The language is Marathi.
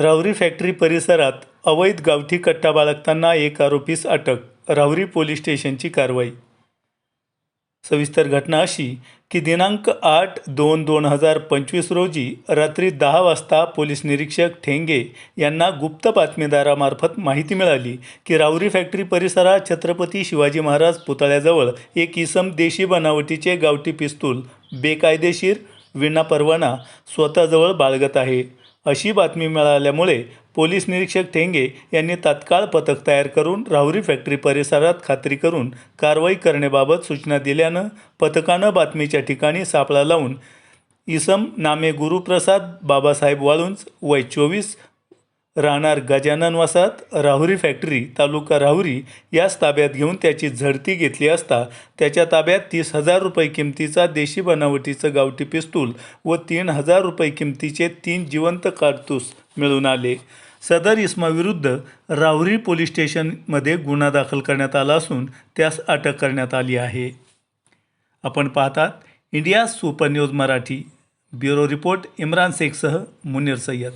रावरी फॅक्टरी परिसरात अवैध गावठी कट्टा बाळगताना एक आरोपीस अटक रावरी पोलीस स्टेशनची कारवाई. सविस्तर घटना अशी की दिनांक आठ दोन दोन हजार पंचवीस रोजी रात्री दहा वाजता पोलीस निरीक्षक ठेंगे यांना गुप्त बातमीदारामार्फत माहिती मिळाली की रावरी फॅक्टरी परिसरात छत्रपती शिवाजी महाराज पुतळ्याजवळ एक इसम देशी बनावटीचे गावठी पिस्तूल बेकायदेशीर विनापरवाना स्वतःजवळ बाळगत आहे. अशी बातमी मिळाल्यामुळे पोलीस निरीक्षक ठेंगे यांनी तात्काळ पथक तयार करून राहुरी फॅक्टरी परिसरात खात्री करून कारवाई करण्याबाबत सूचना दिल्यानं पथकानं बातमीच्या ठिकाणी सापळा लावून इसम नामे गुरुप्रसाद बाबासाहेब वाळुंज वय चोवीस राहणार गजानन वसाहत राहुरी फॅक्टरी तालुका राहुरी याच ताब्यात घेऊन त्याची झडती घेतली असता त्याच्या ताब्यात तीस हजार रुपये किमतीचा देशी बनावटीचं गावठी पिस्तूल व तीन हजार रुपये किमतीचे तीन जिवंत काडतूस मिळून आले. सदर इसमाविरुद्ध राहुरी पोलीस स्टेशनमध्ये गुन्हा दाखल करण्यात आला असून त्यास अटक करण्यात आली आहे. आपण पाहतात India super news Marathi bureau report Imran शेखसह Munir Syed.